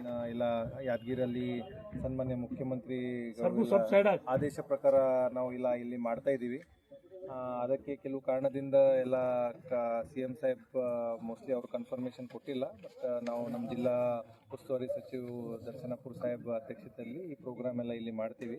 ಇನ್ನ ಇಲ್ಲ ಯಾದಗಿರಲ್ಲಿ ಸನ್ಮಾನ್ಯ ಮುಖ್ಯಮಂತ್ರಿ ಆದೇಶ ಪ್ರಕಾರ ನಾವು ಇಲ್ಲ ಇಲ್ಲಿ ಮಾಡ್ತಾ ಇದ್ದೀವಿ. ಅದಕ್ಕೆ ಕೆಲವು ಕಾರಣದಿಂದ ಎಲ್ಲ ಸಿ ಎಂ ಸಾಹೇಬ್ ಮೋಸ್ಟ್ಲಿ ಅವರು ಕನ್ಫರ್ಮೇಷನ್ ಕೊಟ್ಟಿಲ್ಲ. ಬಟ್ ನಾವು ನಮ್ಮ ಜಿಲ್ಲಾ ಉಸ್ತುವಾರಿ ಸಚಿವರು ದರ್ಶನಪುರ್ ಸಾಹೇಬ್ ಅಧ್ಯಕ್ಷತೆಯಲ್ಲಿ ಈ ಪ್ರೋಗ್ರಾಮ್ ಎಲ್ಲ ಇಲ್ಲಿ ಮಾಡ್ತೀವಿ.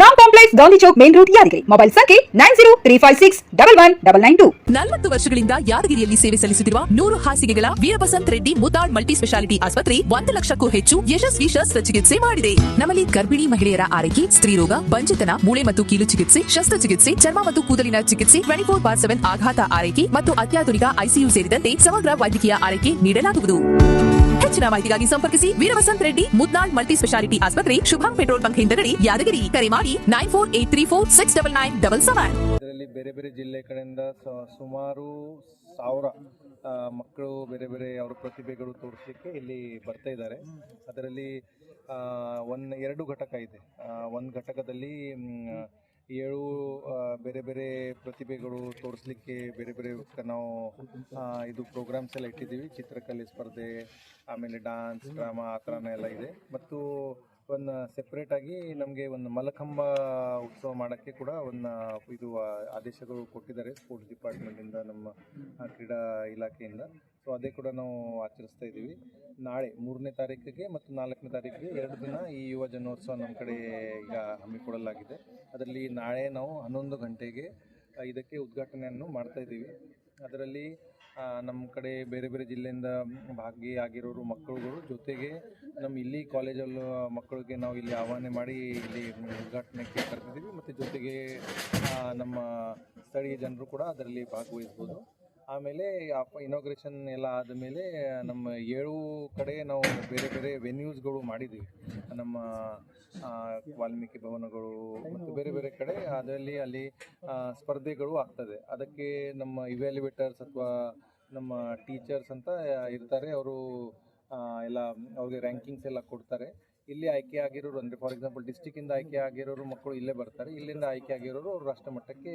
ನಾನ್ complex Gandhi Chowk main road Yadgiri. Mobile ಸಂಖ್ಯೆ nine zero three five six double one double nine two ನಲವತ್ತು ವರ್ಷಗಳಿಂದ ಯಾದಗಿರಿಯಲ್ಲಿ ಸೇವೆ ಸಲ್ಲಿಸುತ್ತಿರುವ ನೂರು ಹಾಸಿಗೆಗಳ ವೀರಬಸಂತ್ ರೆಡ್ಡಿ ಮುತಾಳ್ ಮಲ್ಟಿ ಸ್ಪೆಷಾಲಿಟಿ ಆಸ್ಪತ್ರೆ ಒಂದು ಲಕ್ಷಕ್ಕೂ ಹೆಚ್ಚು ಯಶಸ್ವಿ ಶಸ್ತ್ರಚಿಕಿತ್ಸೆ ಮಾಡಿದೆ. ನಮ್ಮಲ್ಲಿ ಗರ್ಭಿಣಿ ಮಹಿಳೆಯರ ಆರೈಕೆ, ಸ್ತ್ರೀರೋಗ ಬಂಜತನ ಮೂಳೆ ಮತ್ತು ಕೀಲು ಚಿಕಿತ್ಸೆ, ಶಸ್ತ್ರಚಿಕಿತ್ಸೆ, ಚರ್ಮ ಮತ್ತು ಕೂದಲಿನ ಚಿಕಿತ್ಸೆ ಟ್ವೆಂಟಿ ಫೋರ್ ಬಾರ್ ಸೆವೆನ್ ಆಘಾತ ಆರೈಕೆ ಮತ್ತು ಅತ್ಯಾಧುನಿಕ ಐಸಿಯು ಸೇರಿದಂತೆ ಸಮಗ್ರ ವೈದ್ಯಕೀಯ ಆರೈಕೆ ನೀಡಲಾಗುವುದು. ಹೆಚ್ಚಿನ ಮಾಹಿತಿಗಾಗಿ ಸಂಪರ್ಕಿಸಿ ವೀರವಸಂತ್ ರೆಡ್ಡಿ, ಮುದ್ನಾಳ್ ಮಲ್ಟಿ ಸ್ಪೆಷಾಲಿಟಿ ಆಸ್ಪತ್ರೆ, ಶುಭಂ ಪೆಟ್ರೋಲ್ ಬಂಕ್ ಹಿಂದಗಡೆ, ಯಾದಗಿರಿ. ಕರೆ ಮಾಡಿ nine four eight three four six double nine double seven. ಬೇರೆ ಬೇರೆ ಜಿಲ್ಲೆ ಕಡೆಯಿಂದ ಸುಮಾರು ಸಾವಿರ ಮಕ್ಕಳು ಬೇರೆ ಬೇರೆ ಅವರ ಪ್ರತಿಭೆಗಳು ತೋರಿಸಲಿಕ್ಕೆ ಇಲ್ಲಿ ಬರ್ತಾ ಇದ್ದಾರೆ. ಅದರಲ್ಲಿ ಒಂದು ಎರಡು ಘಟಕ ಇದೆ. ಒಂದು ಘಟಕದಲ್ಲಿ ಏಳು ಬೇರೆ ಬೇರೆ ಪ್ರತಿಭೆಗಳು ತೋರಿಸ್ಲಿಕ್ಕೆ ಬೇರೆ ಬೇರೆ ನಾವು ಇದು ಪ್ರೋಗ್ರಾಮ್ಸ್ ಎಲ್ಲ ಇಟ್ಟಿದ್ದೀವಿ. ಚಿತ್ರಕಲೆ ಸ್ಪರ್ಧೆ, ಆಮೇಲೆ ಡಾನ್ಸ್ ಡ್ರಾಮಾ ಆ ಥರನೇ ಎಲ್ಲ ಇದೆ. ಮತ್ತು ಒಂದು ಸೆಪ್ರೇಟ್ ಆಗಿ ನಮಗೆ ಒಂದು ಮಲಕಂಬ ಉತ್ಸವ ಮಾಡೋಕ್ಕೆ ಕೂಡ ಒಂದು ಇದು ಆದೇಶಗಳು ಕೊಟ್ಟಿದ್ದಾರೆ ಸ್ಪೋರ್ಟ್ಸ್ ಡಿಪಾರ್ಟ್ಮೆಂಟಿಂದ ನಮ್ಮ ಕ್ರೀಡಾ ಇಲಾಖೆಯಿಂದ. ಸೊ ಅದೇ ಕೂಡ ನಾವು ಆಚರಿಸ್ತಾ ಇದ್ದೀವಿ. ನಾಳೆ ಮೂರನೇ ತಾರೀಕಿಗೆ ಮತ್ತು ನಾಲ್ಕನೇ ತಾರೀಕಿಗೆ ಎರಡು ದಿನ ಈ ಯುವ ಜನೋತ್ಸವ ನಮ್ಮ ಕಡೆ ಈಗ ಹಮ್ಮಿಕೊಳ್ಳಲಾಗಿದೆ ಅದರಲ್ಲಿ ನಾಳೆ ನಾವು ಹನ್ನೊಂದು ಗಂಟೆಗೆ ಇದಕ್ಕೆ ಉದ್ಘಾಟನೆಯನ್ನು ಮಾಡ್ತಾ ಇದ್ದೀವಿ. ಅದರಲ್ಲಿ ನಮ್ಮ ಕಡೆ ಬೇರೆ ಬೇರೆ ಜಿಲ್ಲೆಯಿಂದ ಭಾಗಿಯಾಗಿರೋರು ಮಕ್ಕಳುಗಳು ಜೊತೆಗೆ ನಮ್ಮ ಇಲ್ಲಿ ಕಾಲೇಜಲ್ಲೂ ಮಕ್ಕಳಿಗೆ ನಾವು ಇಲ್ಲಿ ಆಹ್ವಾನ ಮಾಡಿ ಇಲ್ಲಿ ಉದ್ಘಾಟನೆಗೆ ಕರೆದಿದ್ದೀವಿ. ಮತ್ತು ಜೊತೆಗೆ ನಮ್ಮ ಸ್ಥಳೀಯ ಜನರು ಕೂಡ ಅದರಲ್ಲಿ ಭಾಗವಹಿಸ್ಬೋದು. ಆಮೇಲೆ ಇನಾಗ್ರೇಷನ್ ಎಲ್ಲ ಆದಮೇಲೆ ನಮ್ಮ ಏಳು ಕಡೆ ನಾವು ಬೇರೆ ಬೇರೆ ವೆನ್ಯೂಸ್ಗಳು ಮಾಡಿದ್ವಿ. ನಮ್ಮ ವಾಲ್ಮೀಕಿ ಭವನಗಳು ಮತ್ತು ಬೇರೆ ಬೇರೆ ಕಡೆ ಅದರಲ್ಲಿ ಅಲ್ಲಿ ಸ್ಪರ್ಧೆಗಳು ಆಗ್ತದೆ. ಅದಕ್ಕೆ ನಮ್ಮ ಇವ್ಯಾಲ್ಯುವೇಟರ್ಸ್ ಅಥವಾ ನಮ್ಮ ಟೀಚರ್ಸ್ ಅಂತ ಇರ್ತಾರೆ. ಅವರು ಎಲ್ಲ ಅವ್ರಿಗೆ ರ್ಯಾಂಕಿಂಗ್ಸ್ ಎಲ್ಲ ಕೊಡ್ತಾರೆ. ಇಲ್ಲಿ ಆಯ್ಕೆ ಆಗಿರೋರು ಅಂದರೆ ಫಾರ್ ಎಕ್ಸಾಂಪಲ್ ಡಿಸ್ಟಿಕ್ಕಿಂದ ಆಯ್ಕೆ ಆಗಿರೋರು ಮಕ್ಕಳು ಇಲ್ಲೇ ಬರ್ತಾರೆ. ಇಲ್ಲಿಂದ ಆಯ್ಕೆ ಆಗಿರೋರು ಅವರು ರಾಷ್ಟ್ರ ಮಟ್ಟಕ್ಕೆ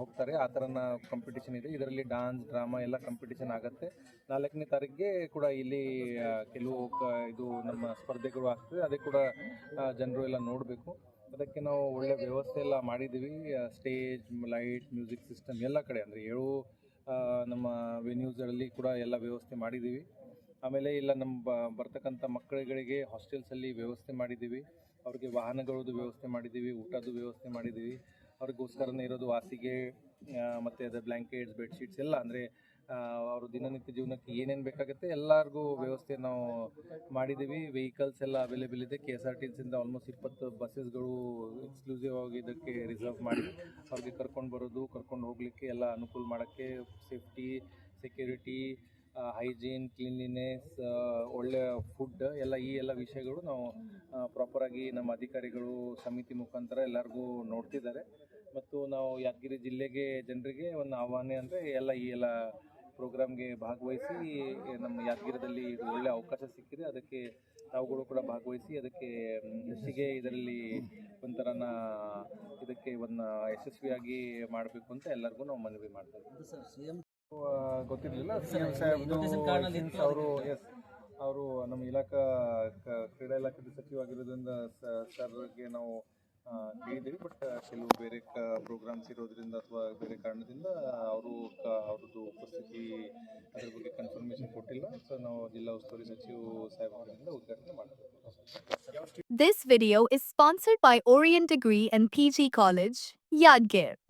ಹೋಗ್ತಾರೆ. ಆ ಥರನ ಕಾಂಪಿಟೇಷನ್ ಇದೆ. ಇದರಲ್ಲಿ ಡಾನ್ಸ್ ಡ್ರಾಮಾ ಎಲ್ಲ ಕಾಂಪಿಟೇಷನ್ ಆಗುತ್ತೆ. ನಾಲ್ಕನೇ ತಾರೀಕಿಗೆ ಕೂಡ ಇಲ್ಲಿ ಕೆಲವು ಇದು ನಮ್ಮ ಸ್ಪರ್ಧೆಗಳು ಆಗ್ತದೆ. ಅದೇ ಕೂಡ ಜನರು ಎಲ್ಲ ನೋಡಬೇಕು. ಅದಕ್ಕೆ ನಾವು ಒಳ್ಳೆ ವ್ಯವಸ್ಥೆ ಎಲ್ಲ ಮಾಡಿದ್ದೀವಿ. ಸ್ಟೇಜ್ ಲೈಟ್ ಮ್ಯೂಸಿಕ್ ಸಿಸ್ಟಮ್ ಎಲ್ಲ ಕಡೆ. ಅಂದರೆ ಏಳು ನಮ್ಮ ವೆನ್ಯೂಸ್ಗಳಲ್ಲಿ ಕೂಡ ಎಲ್ಲ ವ್ಯವಸ್ಥೆ ಮಾಡಿದ್ದೀವಿ. ಆಮೇಲೆ ಇಲ್ಲ ನಮ್ಮ ಬರ್ತಕ್ಕಂಥ ಮಕ್ಕಳುಗಳಿಗೆ ಹಾಸ್ಟೆಲ್ಸಲ್ಲಿ ವ್ಯವಸ್ಥೆ ಮಾಡಿದ್ದೀವಿ. ಅವ್ರಿಗೆ ವಾಹನಗಳದ್ದು ವ್ಯವಸ್ಥೆ ಮಾಡಿದ್ದೀವಿ, ಊಟದ್ದು ವ್ಯವಸ್ಥೆ ಮಾಡಿದ್ದೀವಿ. ಅವ್ರಿಗೋಸ್ಕರನೇ ಇರೋದು ಹಾಸಿಗೆ ಮತ್ತು ಅದು ಬ್ಲ್ಯಾಂಕೆಟ್ಸ್ ಬೆಡ್ಶೀಟ್ಸ್ ಎಲ್ಲ. ಅಂದರೆ ಅವರು ದಿನನಿತ್ಯ ಜೀವನಕ್ಕೆ ಏನೇನು ಬೇಕಾಗುತ್ತೆ ಎಲ್ಲರಿಗೂ ವ್ಯವಸ್ಥೆ ನಾವು ಮಾಡಿದ್ದೀವಿ. ವೆಹಿಕಲ್ಸ್ ಎಲ್ಲ ಅವೈಲೇಬಲ್ ಇದೆ. ಕೆ ಎಸ್ ಆರ್ ಟಿ ಸಿಂದ ಆಲ್ಮೋಸ್ಟ್ ಇಪ್ಪತ್ತು ಬಸ್ಸಸ್ಗಳು ಎಕ್ಸ್ಕ್ಲೂಸಿವ್ ಆಗಿ ಇದಕ್ಕೆ ರಿಸರ್ವ್ ಮಾಡಿ ಅವ್ರಿಗೆ ಕರ್ಕೊಂಡು ಬರೋದು, ಕರ್ಕೊಂಡು ಹೋಗಲಿಕ್ಕೆ ಎಲ್ಲ ಅನುಕೂಲ ಮಾಡೋಕ್ಕೆ ಸೇಫ್ಟಿ ಸೆಕ್ಯೂರಿಟಿ ಹೈಜೀನ್ ಕ್ಲೀನ್ಲಿನೆಸ್ ಒಳ್ಳೆಯ ಫುಡ್ ಎಲ್ಲ ಈ ಎಲ್ಲ ವಿಷಯಗಳು ನಾವು ಪ್ರಾಪರಾಗಿ ನಮ್ಮ ಅಧಿಕಾರಿಗಳು ಸಮಿತಿ ಮುಖಾಂತರ ಎಲ್ಲರಿಗೂ ನೋಡ್ತಿದ್ದಾರೆ. ಮತ್ತು ನಾವು ಯಾದಗಿರಿ ಜಿಲ್ಲೆಗೆ ಜನರಿಗೆ ಒಂದು ಆಹ್ವಾನ ಅಂದರೆ ಎಲ್ಲ ಈ ಎಲ್ಲ ಪ್ರೋಗ್ರಾಮ್ಗೆ ಭಾಗವಹಿಸಿ ನಮ್ಮ ಯಾದಗಿರಿದಲ್ಲಿ ಇದು ಒಳ್ಳೆಯ ಅವಕಾಶ ಸಿಕ್ಕಿದೆ. ಅದಕ್ಕೆ ತಾವುಗಳು ಕೂಡ ಭಾಗವಹಿಸಿ ಅದಕ್ಕೆ ಮ್, ಇದರಲ್ಲಿ ಒಂಥರನ ಇದಕ್ಕೆ ಒಂದು ಯಶಸ್ವಿಯಾಗಿ ಮಾಡಬೇಕು ಅಂತ ಎಲ್ಲರಿಗೂ ನಾವು ಮನವಿ ಮಾಡ್ತೇವೆ. ಗೊತ್ತಿರಲಿಲ್ಲ. ಸಿ ಎಂ ಸಾಹೇಬ್ ಅವರು ಎಸ್ ಅವರು ನಮ್ಮ ಇಲಾಖಾ ಕ- ಕ್ರೀಡಾ ಇಲಾಖೆ ಸಚಿವ ಆಗಿರೋದ್ರಿಂದ ಸ- ಸರ್ಗೆ ನಾವು ಕೇಳಿದ್ದೀವಿ. ಬಟ್ ಕೆಲವು ಬೇರೆ ಕ ಪ್ರೋಗ್ರಾಮ್ಸ್ ಇರೋದ್ರಿಂದ ಅಥವಾ ಬೇರೆ ಕಾರಣದಿಂದ ಅವರು ಕ ಅವ್ರದ್ದು ಉಪಸ್ಥಿತಿ ಅದ್ರ ಬಗ್ಗೆ ಕನ್ಫರ್ಮೇಶನ್ ಕೊಟ್ಟಿಲ್ಲ. ಸೊ ನಾವು ಜಿಲ್ಲಾ ಉಸ್ತುವಾರಿ ಸಚಿವ ಸಾಹೇಬ್ ಅವರಿಂದ ಉದ್ಘಾಟನೆ ಮಾಡ್ತೀವಿ. This video is sponsored by Orient Degree and PG College, Yadgir.